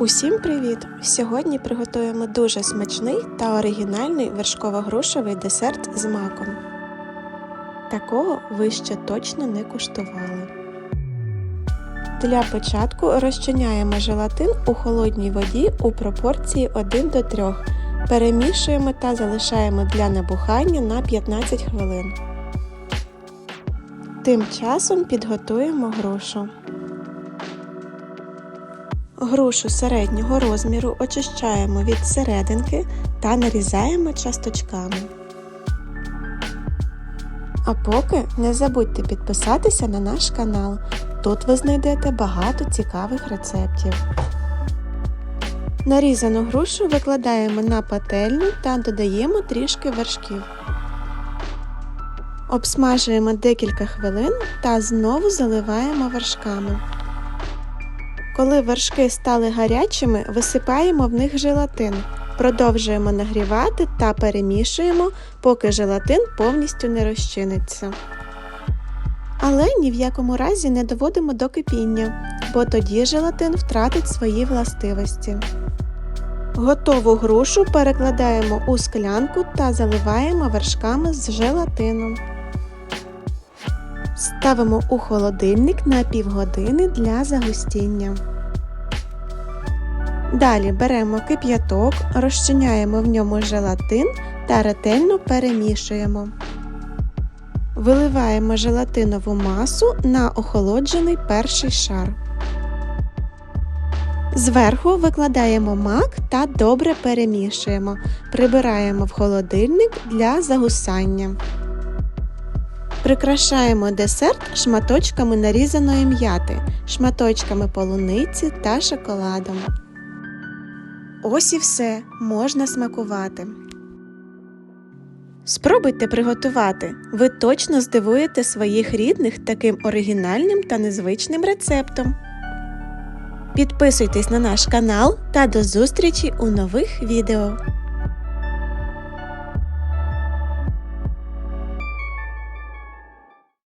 Усім привіт! Сьогодні приготуємо дуже смачний та оригінальний вершково-грушевий десерт з маком. Такого ви ще точно не куштували. Для початку розчиняємо желатин у холодній воді у пропорції 1 до 3. Перемішуємо та залишаємо для набухання на 15 хвилин. Тим часом підготуємо грушу. Грушу середнього розміру очищаємо від серединки та нарізаємо часточками. А поки не забудьте підписатися на наш канал. Тут ви знайдете багато цікавих рецептів. Нарізану грушу викладаємо на пательню та додаємо трішки вершків. Обсмажуємо декілька хвилин та знову заливаємо вершками. Коли вершки стали гарячими, висипаємо в них желатин. Продовжуємо нагрівати та перемішуємо, поки желатин повністю не розчиниться. Але ні в якому разі не доводимо до кипіння, бо тоді желатин втратить свої властивості. Готову грушу перекладаємо у склянку та заливаємо вершками з желатином. Ставимо у холодильник на півгодини для загустіння. Далі беремо кип'яток, розчиняємо в ньому желатин та ретельно перемішуємо. Виливаємо желатинову масу на охолоджений перший шар. Зверху викладаємо мак та добре перемішуємо. Прибираємо в холодильник для загусання. Прикрашаємо десерт шматочками нарізаної м'яти, шматочками полуниці та шоколадом. Ось і все, можна смакувати. Спробуйте приготувати. Ви точно здивуєте своїх рідних таким оригінальним та незвичним рецептом. Підписуйтесь на наш канал та до зустрічі у нових відео.